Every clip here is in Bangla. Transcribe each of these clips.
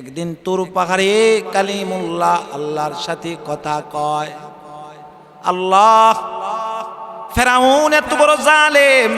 একদিন তোর পাহাড়ে কালিমুল্লাহ আল্লাহর সাথে কথা কয়। আল্লাহ, ফেরাউন এত বড় জালেম।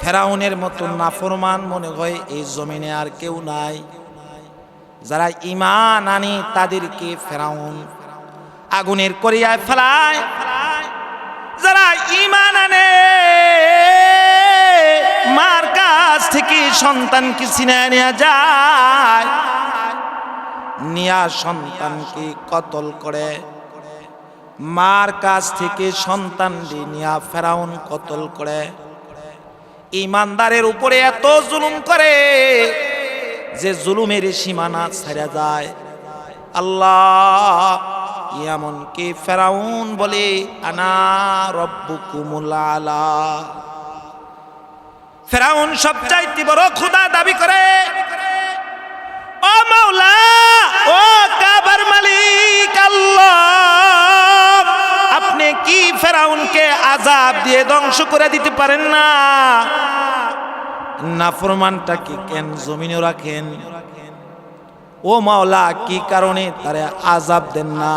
ফেরাউনের মতো নাফরমান মনে হয় এই জমিনে আর কেউ নাই। যারা ইমান আনি তাদেরকে ফেরাউন আগুনের করিয়ায় ফেলায়। যারা ইমান আনে, মার কাছ থেকে সন্তানকে ছিনে নেওয়া যায়। নিয়া সন্তানকে কতল করে? মার কাছ থেকে সন্তান নিয়া ফেরাউন কতল করে? ইমানদারের উপরে এত জুলুম করে যে জুলুমের সীমানা ছেড়ে যায়। আল্লাহ এমনকি ফেরাউন বলে, আনা রব্বুকুমুল আলা। ফেরাউন সবচাইতে বড় খুদা দাবি করে ও মাওলা ও কাবার মালিক আল্লাহ, আপনি কি ফেরাউনকে আজাব দিয়ে ধ্বংস করে দিতে পারেন না? নাফরমানটাকে কেন জমিনে রাখেন? ও মাওলা, কি কারণে তারে আজাব দেন না?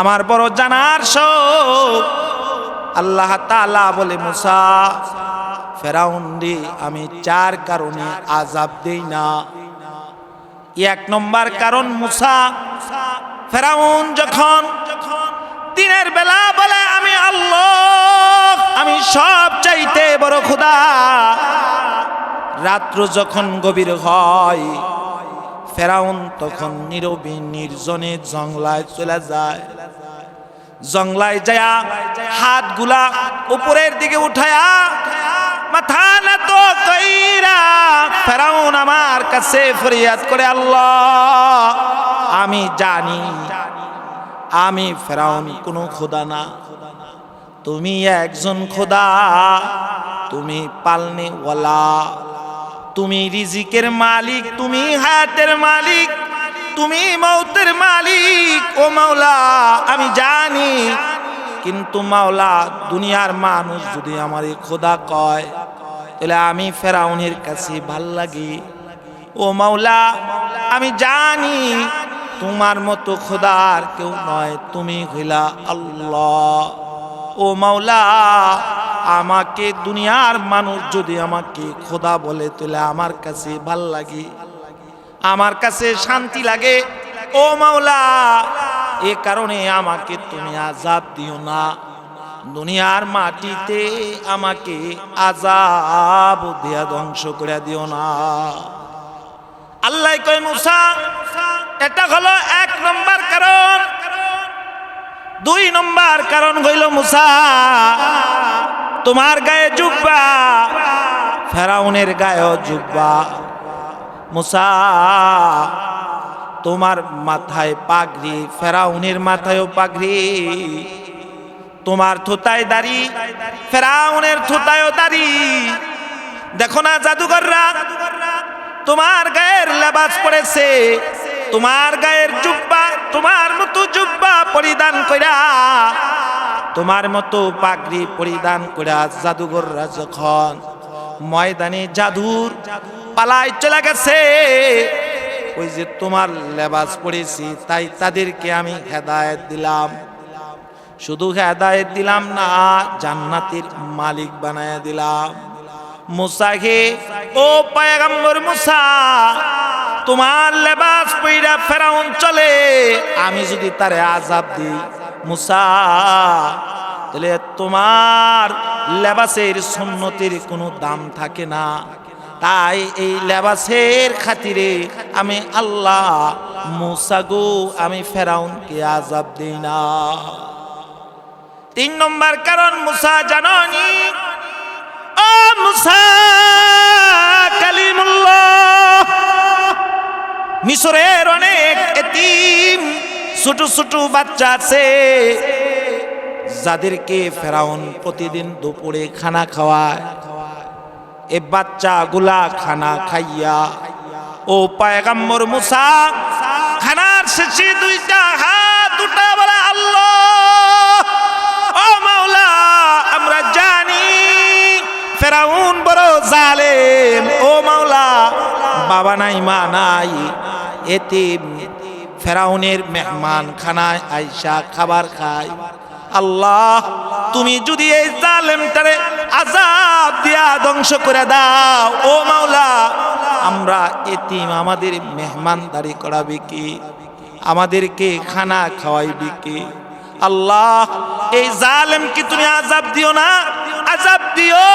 আমার বড় জানার শোক। আল্লাহ তাআলা বলে, মুসা, ফেরাউন রে, আমি চার কারণে আজাব দেই না। এক নম্বর কারণ মুসা ফেরাউন যখন দিনের বেলা বলে, আমি আল্লাহ, আমি সব চাইতে বড় খুদা। রাত্র যখন গভীর হয়, ফেরাউন তখন নীরবী নির্জনে জংলায় চলে যায়। জংলায় যায়া হাতগুলা উপরের দিকে উঠায়া, মাথা না তো কইরা ফেরাউন আমার কাছে ফরিয়াদ করে, আল্লাহ আমি জানি, আমি ফেরাউন কোনো খোদা না। তুমি একজন খোদা, তুমি পালনে ওয়ালা। তুমি রিজিকের মালিক, তুমি হায়াতের মালিক, তুমি মৌতের মালিক। ও মাওলা, আমি জানি, কিন্তু মাওলা, দুনিয়ার মানুষ যদি আমার খোদা কয়, তাহলে আমি ফেরাউনের কাছে ভালো লাগি। ও মাওলা, আমি জানি তোমার মতো খোদার কেউ নয়, তুমি হইলা আল্লাহ। ও মাওলা, আমাকে দুনিয়ার মানুষ যদি আমাকে খোদা বলে, তাহলে আমার কাছে ভালো লাগে। আমার কাছে শান্তি লাগে। ও মাওলা, এ কারণে আমাকে তুমি আজাব দিও না। দুনিয়ার মাটিতে আমাকে আজাব দিয়া ধ্বংস করে দিও না। আল্লাহ কয়, মুসা, এটা হলো এক নম্বর কারণ। দুই নম্বর কারণ হইল, মুসা, তোমার গায়ে জুব্বা, ফেরাউনের গায়ে জুব্বা। মুসা, তোমার মাথায় পাগড়ি, ফেরাউনের মাথায়ও পাগড়ি। তোমার থুতায় দাড়ি, ফেরাউনের থুতায়ও দাড়ি। দেখো না জাদুঘররা তোমার গায়ের লেবাস পড়েছে, তোমার গায়ের জুব্বা, তোমার মতো জুব্বা পরিধান কইরা, তোমার মতো পাগড়ি পরিধান কইরা জাদুঘররা যখন ময়দানে জাদুর পালায় চলে গেছে। ওই যে তোমার লেবাস পড়েছি, তাই তাদেরকে আমি হেদায়ত দিলাম। শুধু হেদায়ত দিলাম না, জান্নাতের মালিক বানায় দিলাম। মুসাকে, ও পায়গাম্বর মুসা, তোমার লেবাস পইরা ফেরাউন চলে, আমি যদি তারে আজাব দিই, মুসা, তাহলে তোমার লেবাসের সুন্নতির কোনো দাম থাকে না। তাই এই লেবাসের খাতিরে আমি আল্লাহ মুসাগো আমি ফেরাউনকে আজাব দিই না। তিন নম্বর কারণ, মুসা জাননি। ও মিশরের অনেক এতিম, ছোট ছোট বাচ্চা আছে। যাদেরকে ফেরাউন প্রতিদিন দুপুরে খানা খাওয়ায়। এ বাচ্চাগুলা খানা খাইয়া, ও পায়গাম্বর মুসা, খানার শেষে দুইটা ফেরাউন বড় জালেম। ও মাওলা, বাবা নাই, মা নাই। এতিম ফেরাউনের মেহমান খানায় আইসা খাবার খায়। আল্লাহ, তুমি যদি এই জালেমটারে আজাব দিয়া ধ্বংস করে দাও। ও মাওলা, আমরা এতিম, আমাদের মেহমানদারি করাবে কি? আমাদেরকে খানা খাওয়াইবে কি? আল্লাহ, এই জালেমকে তুমি আজাব দিও না? আজাব দিও।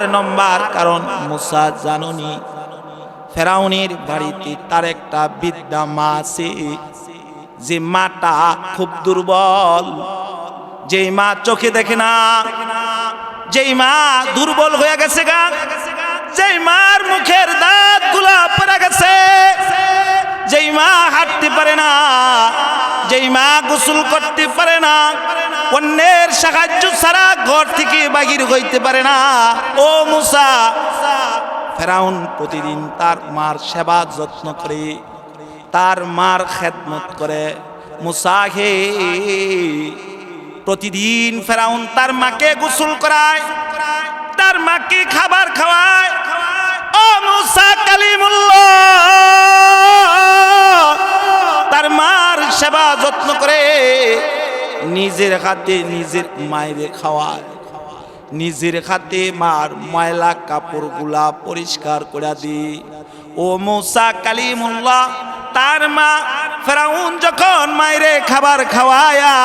চার নম্বর, কারণ মুসা জাননি। ফেরাউনের বাড়িতে তার একটা বিদ্যা মা আছে। যে মাটা খুব দুর্বল। যেই মা চোখে দেখে না, যেই মা দুর্বল হয়ে গেছে গা, যেই মার মুখের দাঁতগুলা পড়ে গেছে, যেই মা হাঁটতে পারে না, যেই মা গোসল করতে পারে না অন্যের সাহায্য ছাড়া ঘর থেকে বাগির হইতে পারে না। ও মুসা, ফেরাউন প্রতিদিন তার মার সেবা যত্ন করে, তার মার খেদমত করে। মুসাহে প্রতিদিন ফেরাউন তার মাকে গোসল করায়, তার মাকে খাবার খাওয়ায়। ও মুসা কালিমুল্লাহ, তার মার সেবা যত্ন করে নিজের হাতে নিজের মায়ের খাওয়ায় নিজের হাতে মার ময়লা কাপড়গুলা পরিষ্কার করে দি। ও মুসা কালিমুল্লাহ, তার মা ফেরাউন যখন মায়েরে খাবার খাওয়ায়া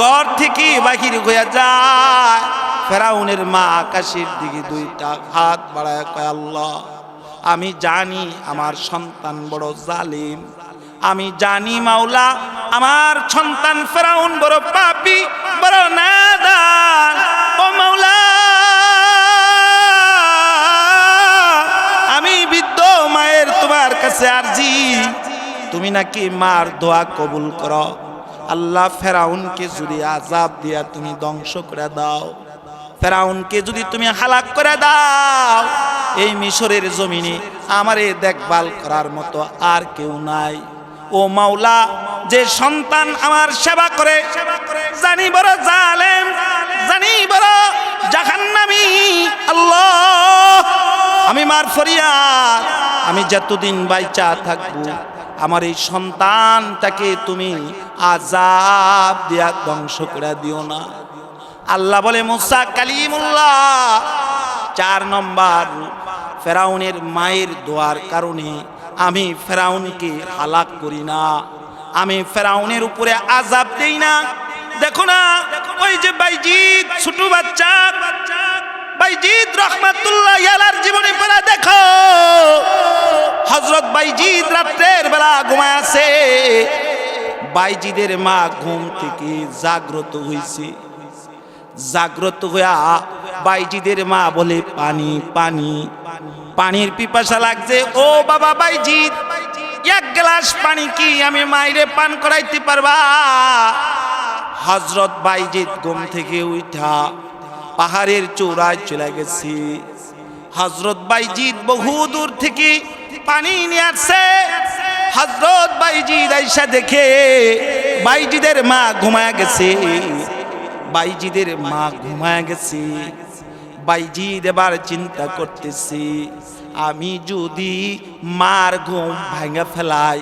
ঘর থেকে বাহির হইয়া যায়, ফেরাউনের মা আকাশের দিকে দুইটা হাত বাড়ায় কয়, আল্লাহ, আমি জানি আমার সন্তান বড় জালিম। আমি জানি মাওলা, আমার সন্তান ফেরাউন বড় পাপি, বড় নাদান। ও মাওলা, আমি বৃদ্ধ মায়ের তোমার কাছে আরজি। তুমি নাকি মার দোয়া কবুল করো। আল্লাহ ফেরাউনকে যদি আজাব দিয়া তুমি ধ্বংস করে দাও। ফেরাউনকে যদি তুমি হালাক করে দাও, এই মিশরের জমিনে আমারে দেখভাল করার মতো আর কেউ নাই। ও মাওলা, যে সন্তান আমার সেবা করে, জানি বড় জালেম, জানি বড় জাহান্নামি, আল্লাহ। আমি মার ফরিয়াদ, আমি যতদিন বাইচা থাকব, আমার এই সন্তানটাকে তুমি আজাব দিয়া ধ্বংস করে দিও না। আল্লাহ বলে, মুসা কালিমুল্লাহ। চার নম্বর, ফেরাউনের মায়ের দোয়ার কারণে আমি ফেরাউনকে হালাক করি না। আমি ফেরাউনের উপরে আজাব দেই না। দেখো না, ওই যে বাইজিৎ ছোট বাচ্চা। বাইজিৎ রহমাতুল্লাহ ইয়ালার জীবনী পড়া দেখো। হজরত বাইজিৎ রাত্রের বেলা ঘুমায় আছে। বাইজিদের মা ঘুম থেকে জাগ্রত হইছে। জাগ্রত হইয়া বাইজিদের মা বলে পানি পানি পানি পানির পিপাসা লাগছে। ও বাবা বাইজিৎ, এক গ্লাস পানি কি আমি মাইরে পান করাইতে পারবা? হজরত বাইজিৎ ঘুম থেকে উঠা পাহাড়ের চূড়ায় চলে গেছি। হজরত বাইজিৎ বহু দূর থেকে পানি নিয়ে আসছে। হজরত বাইজিৎ আইসা দেখে বাইজিদের মা ঘুমায় গেছে। বাইজিদের মা ঘুমায় গেছে। বাইজিদ এবার চিন্তা করতেছি, আমি যদি মার ঘুম ভাঙা ফেলাই,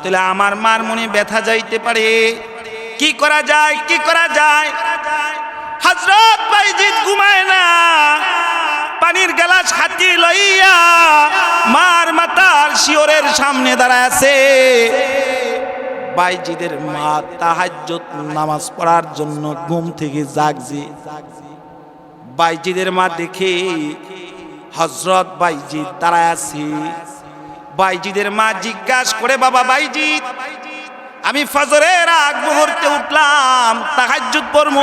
তাহলে আমার মার মনে ব্যথা যাইতে পারে। কি করা যায়, কি করা যায়? হজরত বাইজিদ ঘুমায় না, পানির গেলাস হাতি লইয়া মার মাতার শিওরের সামনে দাঁড়ায় আছে। বাইজিদের মা তাহাজ্জত নামাজ পড়ার জন্য ঘুম থেকে জাগজি জাগছে। বাইজিদের মা দেখে হজরত বাইজিদ দাঁড়ায় আছে। বাইজিদের মা জিজ্ঞাসা করে, বাবা বাইজিদ, আমি ফজরের আগ মুহূর্তে উঠলাম, তাহাজ্জুদ পড়ব।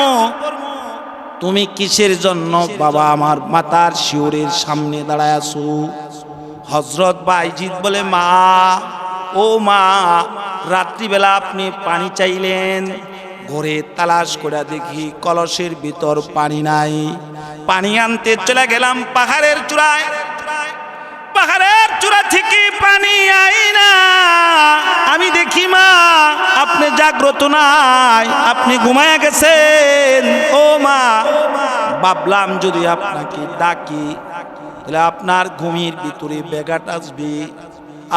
তুমি কিসের জন্য বাবা আমার মাতার শিওরের সামনে দাঁড়ায় আছো? হজরত বাইজিদ বলে, মা, ও মা, রাত্রিবেলা আপনি পানি চাইলেন ঘরে তালাশ করে দেখি কলসের ভিতর পানি নাই। পানি আনতে চলে গেলাম পাহাড়ের চূড়ায়। পাহাড়ের চূড়া থেকে পানি আই না। আমি দেখি মা, আপনি জাগ্রত নাই। আপনি ঘুমায়া গেছেন। ও মা, ভাবলাম যদি আপনাকে ডাকি, তাহলে আপনার ঘুমের ভিতরে ব্যাঘাত আসবে।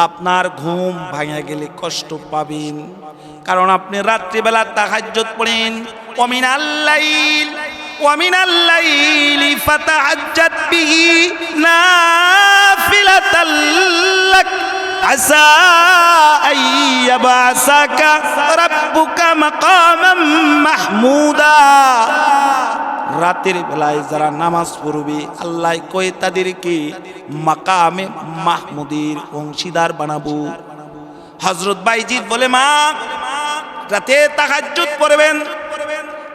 আপনার ঘুম ভাঙা গেলে কষ্ট পাবেন। কারণ আপনি রাত্রিবেলা তাহাজ্জত পড়েন। ওমিন আল্লাইল ওমিন আল্লাইল ফাতাহাজ্জাত বিহি নাফিলাতাল্লাক আসা আইয়াবাসাকা রাব্বুকা মাকামাম মাহমুদা। রাতের বেলায় যারা নামাজ পড়বে, আল্লাহ কয়ে তাদেরকে মাকামে মাহমুদের অংশীদার বানাবো। হজরত বাইজিৎ বলে, মা রাতে তাহাজ্জুদ পড়বেন।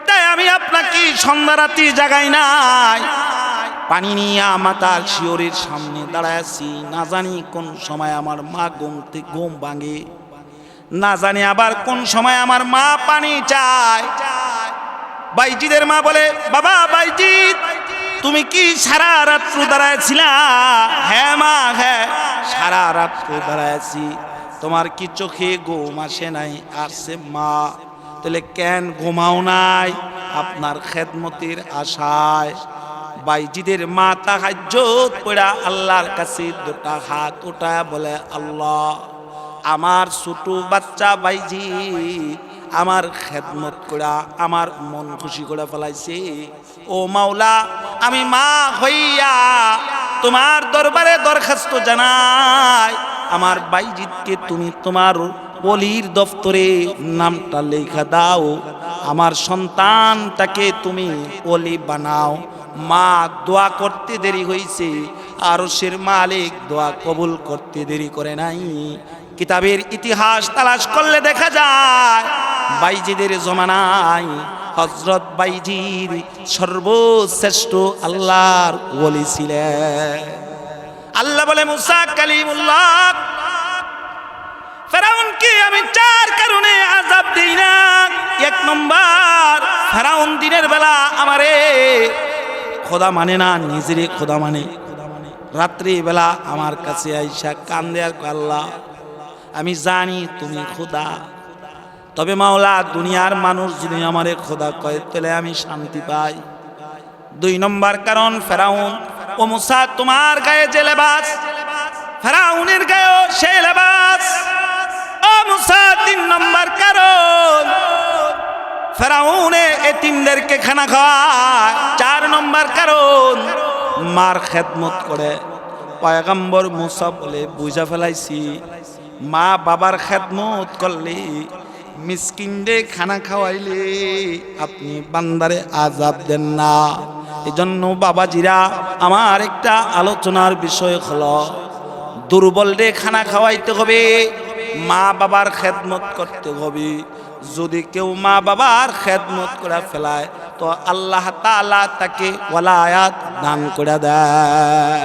তাই আমি আপনাকে সন্ধ্যা রাত্রি জাগাই নাই। পানি নিয়ে মাতার শিওরের সামনে দাঁড়ায় আছি। না জানি কোন সময় আমার মা থেকে ঘুম ভাঙে। না জানি আবার কোন সময় আমার মা পানি চায়। বাইজিদের মা বলে, বাবা বাইজিৎ তুমি কি সারা রাত্র দাঁড়ায়ছিলা হ্যাঁ মা হ্যাঁ সারা রাত্র দাঁড়ায়ছি তোমার কি চোখে ঘুম আসে নাই? আসছে মা। তাহলে কেন ঘুমাও নাই? আপনার খেদমতের আশায়। বাইজিদের মা তাহাজ্জত পড়া আল্লাহর কাছে দুটা হাত ওটা বলে, আল্লাহ, আমার ছোট বাচ্চা বাইজি আমার খেদমত করা, আমার মন খুশি করে ফেলাইছে। ও মাওলা, আমি মা হইয়া তোমার দরবারে দরখাস্ত জানাই। আমার বাইজিৎকে তুমি তোমার অলির দফতরে নামটা লেখা দাও। আমার সন্তানটাকে তুমি অলি বানাও। মা দোয়া করতে দেরি হয়েছে আর সের মালিক দোয়া কবুল করতে দেরি করে নাই। কিতাবের ইতিহাস তালাশ করলে দেখা যায়, বাইজিদের জমানায় হজরত বাইজির সর্বশ্রেষ্ঠ আল্লাহর ওলি ছিলেন। আল্লাহ বলে মুসা কালিমুল্লাহ ফেরাউনকে আমি চার কারণে আজাব দিই না। এক নম্বর ফেরাউন দিনের বেলা আমারে খোদা মানে না নিজেরে খোদা মানে। রাত্রি বেলা আমার কাছে আইসা কান্দে কয়, আল্লাহ আমি জানি তুমি খোদা। তবে মাওলা দুনিয়ার মানুষ যদি আমারে খোদা কয় তাহলে আমি শান্তি পাই। দুই নম্বর কারণ ফেরাউন ও মুসা, তোমার গায়ে যে লেবাস, ফেরাউনের গায়েও সে লেবাস। ও মুসা, তিন নম্বর কারণ, ফেরাউনে এতিমদেরকে খানা খাওয়ায়। চার নম্বর কারণ, মার খেদমত করে। পয়গম্বর মুসা বলে, বুঝা ফেলাইছি, মা বাবার খেদমত করলে মিসকিনরে খানা খাওয়াইলে, আপনি বান্দারে আজাব দেন না। এজন্য বাবাজিরা আমার একটা আলোচনার বিষয় হলো, দুর্বল রে খানা খাওয়াইতে হবে, মা বাবার খেদমত করতে হবে। যদি কেউ মা বাবার খেদমত করে ফেলায়, তো আল্লাহ তালা তাকে ওলায়াত দান করে দেয়।